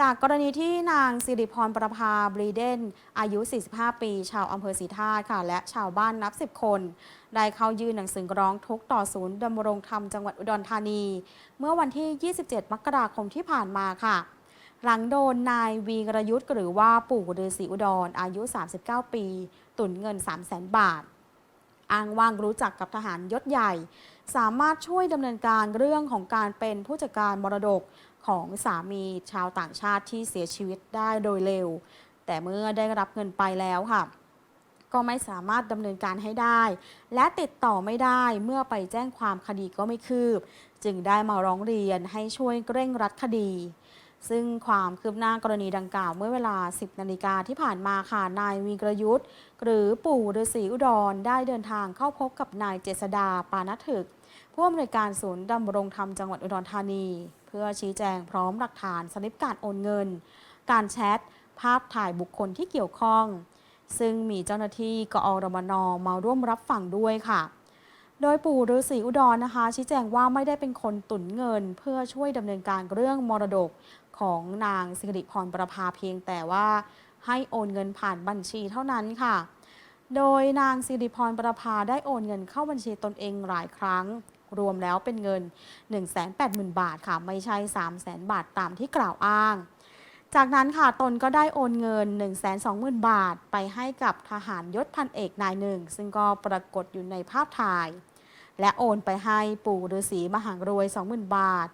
จากกรณีที่นางสิริพรประภาบรีเดน อายุ 45 ปี ชาวอำเภอศรีธาตุค่ะ และชาวบ้านนับ 10 คน ได้เข้ายื่นหนังสือร้องทุกข์ต่อศูนย์ดำรงธรรมจังหวัดอุดรธานี เมื่อวันที่ 27 มกราคมที่ผ่านมาค่ะ หลังโดนนายวีรยุทธ์หรือว่าปู่ฤาษีอุดรอายุ 39 ปี ตุนเงิน 3 0 0 0 0 0 บาท อ้างว่างรู้จักกับทหารยศใหญ่ สามารถช่วยดำเนินการเรื่องของการเป็นผู้จัดการมรดก ของสามีชาวต่างชาติที่เสียชีวิตได้โดยเร็ว แต่เมื่อได้รับเงินไปแล้วค่ะ ก็ไม่สามารถดำเนินการให้ได้ และติดต่อไม่ได้เมื่อไปแจ้งความคดีก็ไม่คืบ จึงได้มาร้องเรียนให้ช่วยเร่งรัดคดี ซึ่งความคืบหน้ากรณีดังกล่าวเมื่อเวลา 10 นาฬิกาที่ผ่านมาค่ะนายวีกรยุทธ์หรือปู่ฤาษีอุดรได้เดินทางเข้าพบกับนายเจษดาปานถึกผู้อำนวยการศูนย์ดำรงธรรมจังหวัดอุดรธานี พื่อชี้แจงพร้อมหลักฐานสลิปการโอนเงิน การแชท ภาพถ่ายบุคคลที่เกี่ยวข้อง ซึ่งมีเจ้าหน้าที่กอรมนมาร่วมรับฟังด้วยค่ะ โดยปู่ฤาษีอุดรนะคะ ชี้แจงว่าไม่ได้เป็นคนตุนเงิน เพื่อช่วยดำเนินการเรื่องมรดกของนางสิริพรประภาเพียงแต่ว่าให้โอนเงินผ่านบัญชีเท่านั้นค่ะ โดยนางสิริพรประภาได้โอนเงินเข้าบัญชีตนเองหลายครั้ง รวมแล้วเป็นเงิน 180,000 บาทค่ะ ไม่ใช่ 300,000 บาทตามที่กล่าวอ้าง จากนั้นค่ะตนก็ได้โอนเงิน 120,000 บาท ไปให้กับทหารยศพันเอกนายหนึ่ง ซึ่งก็ปรากฏอยู่ในภาพถ่าย และโอนไปให้ปู่ฤาษีมหารวย 20,000 บาท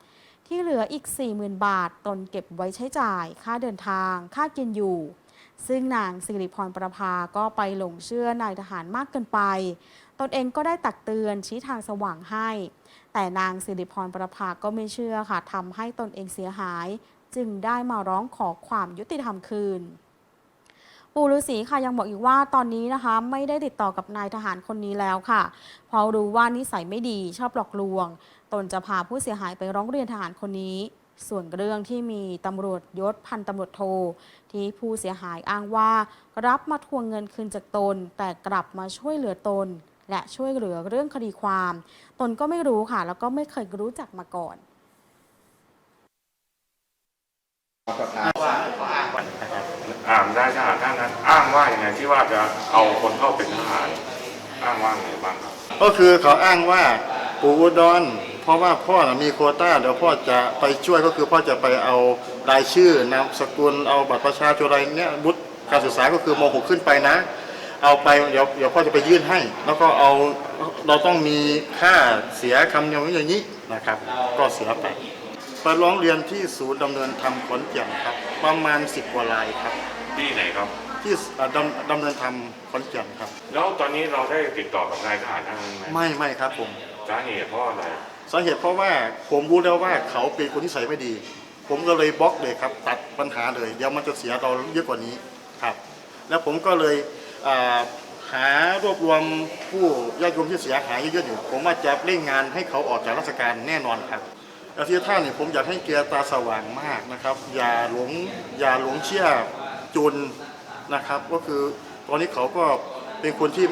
ที่เหลืออีก 40,000 บาท ตนเก็บไว้ใช้จ่าย ค่าเดินทาง ค่ากินอยู่ ซึ่งนางสิริพรประภาก็ไปหลงเชื่อนายทหารมากเกินไป ตนเองก็ได้ตักเตือนชี้ทางสว่างให้ แต่นางสิริพรประภาก็ไม่เชื่อค่ะทำให้ตนเองเสียหาย จึงได้มาร้องขอความยุติธรรมคืนปู่ฤาษีค่ะยังบอกอีกว่าตอนนี้นะคะไม่ได้ติดต่อกับนายทหารคนนี้แล้วค่ะเพราะรู้ว่านิสัยไม่ดีชอบหลอกลวง ตนจะพาผู้เสียหายไปร้องเรียนทหารคนนี้ ส่วนเรื่องที่มีตำรวจยศพันตำรวจโท ที่ผู้เสียหายอ้างว่า รับมาทวงเงินคืนจากตน แต่กลับมาช่วยเหลือตน และช่วยเหลือเรื่องคดีความ ตนก็ไม่รู้ค่ะ แล้วก็ไม่เคยรู้จักมาก่อนประธานว่าเขาอ้างว่านะครับอ่านได้ทหารท่านนั้นอ้างว่าอย่างไงที่ว่าจะเอาคนเข้าเป็นทหาร อ้างว่าไงบ้างครับ ก็คือเขาอ้างว่าปู่อุดร เพราะว่าพ่อน่ะมีโควต้าเดี๋ยวพ่อจะไปช่วยก็คือพ่อจะไปเอารายชื่อนามสกุลเอาบัตรประชาชนอะไรเนี้ยบุตรการศึกษาก็คือม .6 ขึ้นไปนะ เอาไปเดี๋ยวเดี๋ยวพ่อจะไปยื่นให้ แล้วก็เอาเราต้องมีค่าเสียคำอย่างนี้อย่างนี้นะครับ ก็เสียไปไปร้องเรียนที่ศูนย์ดำเนินธรรมขอนแก่นครับ ประมาณ 10กว่ารายครับ ที่ไหนครับ ที่เอ่อดำดำเนินธรรมขอนแก่นครับ แล้วตอนนี้เราได้ติดต่อกับนายทหารท่านนั้นไหมไม่ไม่ครับผม สาเหตุเพราะอะไร สาเหตุเพราะว่าผมรู้แล้วว่าเขาเป็นคนที่ใส่ไม่ดี ผมก็เลยบล็อกเลยครับ ตัดปัญหาเลยเดี๋ยวมันจะเสียเราเยอะกว่านี้ครับ แล้วผมก็เลยหารวบรวมผู้ญาติโยมที่เสียหายเยอะๆอยู่ผมว่าจะเร่งงานให้เขาออกจากราชการแน่นอนครับแล้วที่ท่านเนี่ยผมอยากให้เกียรตาสว่างมากนะครับ อย่าหลงอย่าหลงเชื่อจุนนะครับ ก็คือตอนนี้เขาก็เป็นคนที่